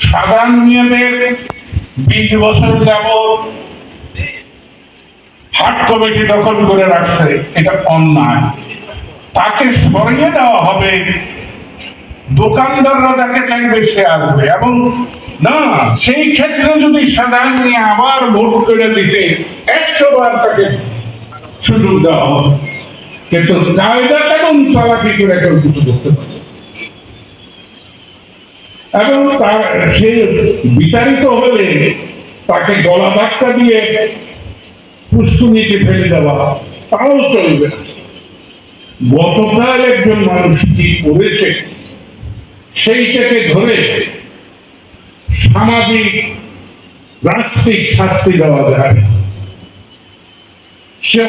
সাধারণ নিয়মের বিশ বছর যাবৎ হাট কমিটি দখল করে রাখছে, এটা অন্যায়। তাকে সরিয়ে দেওয়া হবে। দোকানদাররা যাকে চাইবে সে আসবে। এবং না, সেই ক্ষেত্রে যদি সাধারণ নিয়ে আবার ভোট করে দিতে একশো বার তাকে সুযোগ দেওয়া হবে। কিন্তু কায়দা কানুন চালাকি করে কেউ কিছু করতে পারে এবং তার, সে বিতাড়িত হলে তাকে গলা ধাক্কা দিয়ে পুষ্কুনিতে ফেলে দেওয়া, তাও চলবে গতকাল একজন মানুষ কি করেছে, সেইটাকে ধরে সামাজিক, রাষ্ট্রিক শাস্তি দেওয়া যায় সে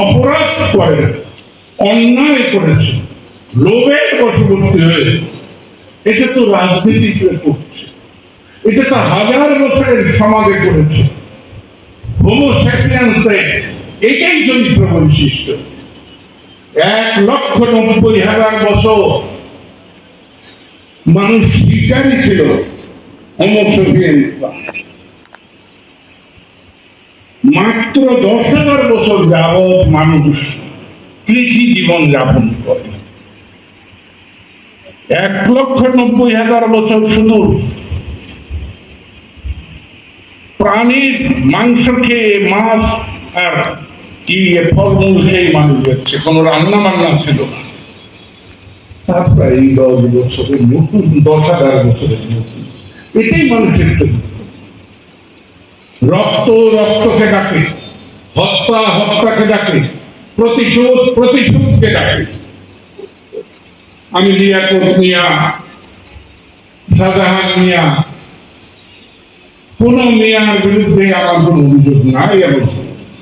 অপরাধ করে, অন্যায় করেছে লোভের বশবর্তী হয়ে এটা তো রাজনীতিতে করছে। এটা তো হাজার বছরের সমাজে করেছে। এটাই চরিত্র বৈশিষ্ট্য। এক লক্ষ নব্বই হাজার বছর মানুষ শিকারী ছিল মাত্র দশ হাজার বছর যাবৎ মানুষ কৃষি জীবন যাপন এক লক্ষ নব্বই হাজার বছর শুধু প্রাণীর মাংস খেয়ে মাছ আর ইয়ে ফলমূল খেয়ে মানুষ যাচ্ছে কোনো রান্না বান্না ছিল না। তারপরে এই দশ বছরের নতুন, দশ হাজার বছরের নতুন। এটাই মানুষের চরিত্র রক্ত, রক্তকে ডাকে। হত্যা, হত্যাকে ডাকে। প্রতিশোধ, প্রতিশোধকে ডাকে। আমি লিয়াকত মিয়া, শাহজাহান মিয়া কোন মিয়ার বিরুদ্ধে আমার কোন অভিযোগ নাই এবং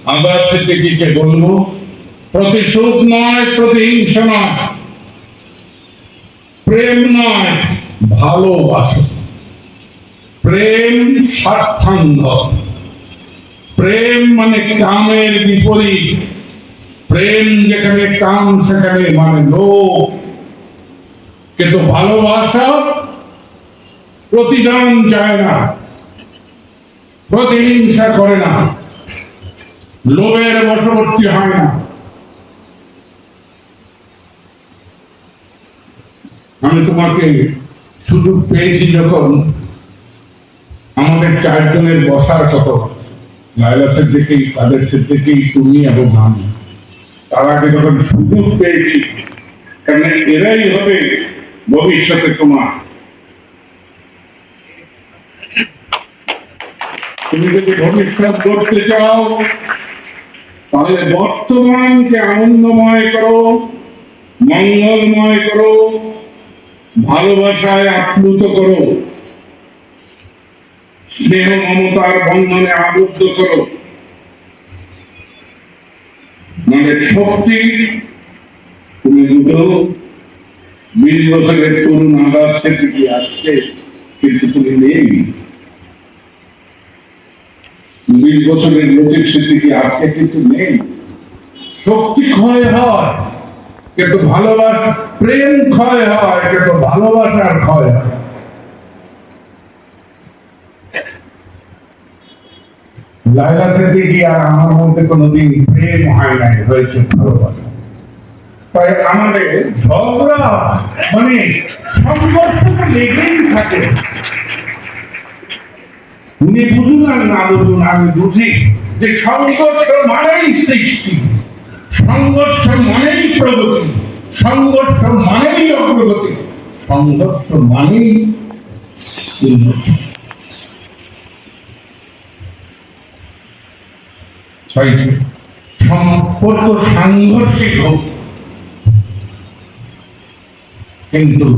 আমরা সেটিকে বলব, প্রতিশোধ নয়, প্রতিহিংসা নয়, প্রেম নয়, ভালোবাসা। প্রেম স্বার্থান্ধ প্রেম মানে কামের বিপরীত। প্রেম যেখানে কাম, সেখানে মানে লোভ। কিন্তু ভালোবাসা প্রতিদান চায় না, প্রতিহিংসা করে না, লোভের বশবর্তী হয় না। আমি তোমাকে সুযোগ পেয়েছি যখন আমাদের চারজনের বসার কত লাইলাসের দিকেই তাদের দিকেই তুমি এবং আমি। তার আগে যখন সুযোগ পেয়েছি কারণ এরাই হবে ভবিষ্যতে তোমার। তুমি যদি ভবিষ্যৎ করতে চাও, তাহলে বর্তমানকে আনন্দময় করো, মঙ্গলময় করো, ভালোবাসায় আপ্লুত করো, স্নেহ মমতার বন্ধনে আবদ্ধ করো। মানে শক্তি তুমি দুটো বিশ বছরের তরুণ আদার সেটি আসছে কিন্তু তুমি নেই। বিশ বছরের লোকের স্মৃতি কি আজকে কিন্তু নেই। শক্তি ক্ষয় হয়, কিন্তু ভালোবাসা, প্রেম ক্ষয় হয়, কিন্তু ভালোবাসার ক্ষয় হয়। লাইলা থেকে কি আর আমার মধ্যে কোনোদিন প্রেম হয় নাই, হয়েছে ভালোবাসা। তাই আমাদের ঝগড়া মানে লেগেই থাকে। উনি বুঝুন না, বুঝুন, আমি বুঝি যে সংঘর্ষ মানেই সৃষ্টি। সংঘর্ষ মানেই প্রগতি। সংঘর্ষ মানেই অগ্রগতি। সংঘর্ষ মানেই সম্পর্ক সাংঘর্ষিক হোক। কিন্তু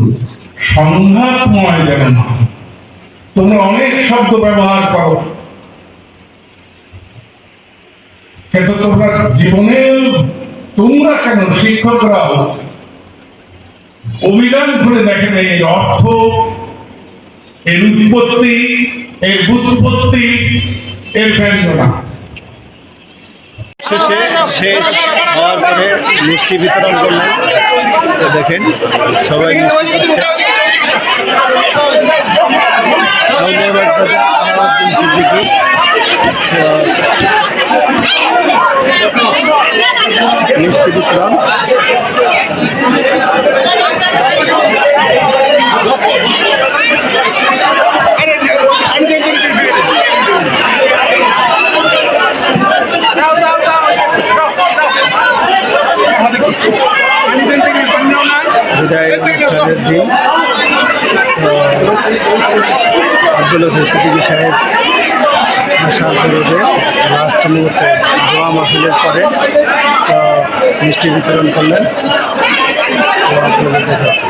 সংঘাতময় যেন না তোমরা অনেক শব্দ ব্যবহার করো। কিন্তু তোমরা জীবনে তোমরা কেন শিক্ষকরাও? অভিধান করে দেখেন এই অর্থ, এর উৎপত্তি এর উৎপত্তি এর ব্যঞ্জনা। শেষে শেষ হওয়ার পরে মিষ্টি বিতরণ করলেন। তো দেখেন সবাই মিষ্টি মিষ্টি বিতরণ। রোজার দিন আব্দুল্লাহ সিদ্দিকী সাহেব আসার পরে লাস্ট মুহূর্তে দোয়া মাহফিলের পরে মিষ্টি বিতরণ করলেন। দেখাচ্ছি